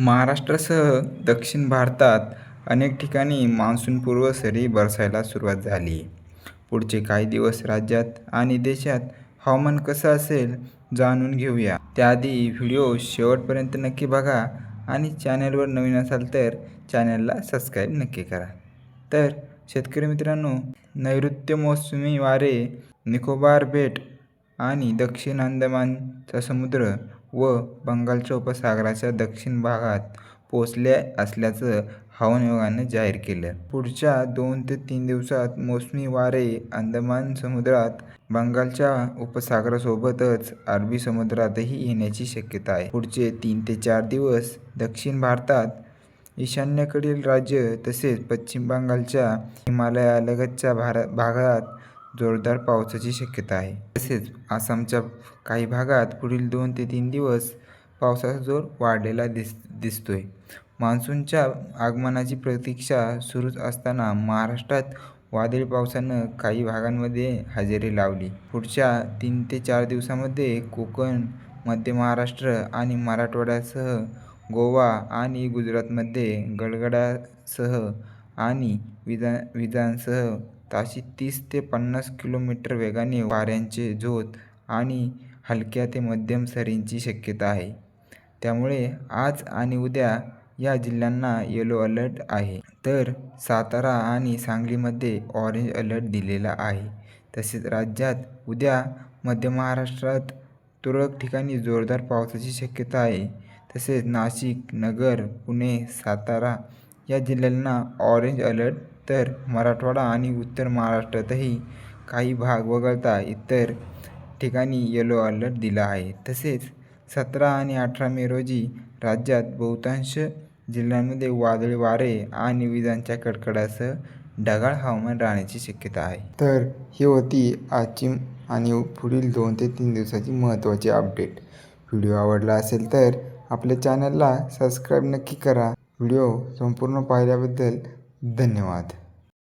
महाराष्ट्रासह दक्षिण भारतात अनेक ठिकाणी मान्सूनपूर्व सरी बरसायला सुरुवात झाली पुढचे काही दिवस राज्यात आणि देशात हवामान कसं असेल जाणून घेऊया. त्याआधी व्हिडिओ शेवटपर्यंत नक्की बघा आणि चॅनलवर नवीन असाल तर चॅनलला सबस्क्राईब नक्की करा. तर शेतकरी मित्रांनो, नैऋत्य मोसमी वारे निकोबार बेट आणि दक्षिण अंदमानचा समुद्र व बंगालच्या उपसागराच्या दक्षिण भागात पोचल्या असल्याचं हवामान विभागानं जाहीर केलं. पुढच्या दोन ते तीन दिवसात मोसमी वारे अंदमान समुद्रात, बंगालच्या उपसागरासोबतच अरबी समुद्रातही येण्याची शक्यता आहे. पुढचे तीन ते चार दिवस दक्षिण भारतात, ईशान्येकडील राज्य तसेच पश्चिम बंगालच्या हिमालयालगतच्या भागात जोरदार पावसाची शक्यता आहे. तसेच आसामच्या काही भागात पुढील दोन ते तीन दिवस पावसाचा जोर वाढलेला दिस दिसतोय. मान्सूनच्या आगमनाची प्रतीक्षा सुरूच असताना महाराष्ट्रात वादळी पावसानं काही भागांमध्ये हजेरी लावली. पुढच्या तीन ते चार दिवसामध्ये कोकण, मध्य महाराष्ट्र आणि मराठवाड्यासह गोवा आणि गुजरातमध्ये गडगडासह आणि विजांसह ताशी तीस ते पन्नास किलोमीटर वेगाने वाऱ्यांचे झोत आणि हलक्या ते मध्यम सरींची शक्यता आहे. त्यामुळे आज आणि उद्या या जिल्ह्यांना येलो अलर्ट आहे. तर सातारा आणि सांगलीमध्ये ऑरेंज अलर्ट दिलेला आहे. तसेच राज्यात उद्या मध्य महाराष्ट्रात तुरळक ठिकाणी जोरदार पावसाची शक्यता आहे. तसेच नाशिक, नगर, पुणे, सातारा या जिल्ह्यांना ऑरेंज अलर्ट तर मराठवाडा आणि उत्तर महाराष्ट्रातही काही भाग वगळता इतर ठिकाणी येलो अलर्ट दिला आहे. तसेच सतरा आणि अठरा मे रोजी राज्यात बहुतांश जिल्ह्यांमध्ये वादळी वारे आणि विजांच्या कडकडासह ढगाळ हवामान राहण्याची शक्यता आहे. तर ही होती आजची आणि पुढील दोन ते तीन दिवसाची महत्त्वाची अपडेट. व्हिडिओ आवडला असेल तर आपल्या चॅनलला सबस्क्राईब नक्की करा. व्हिडिओ संपूर्ण पाहिल्याबद्दल धन्यवाद.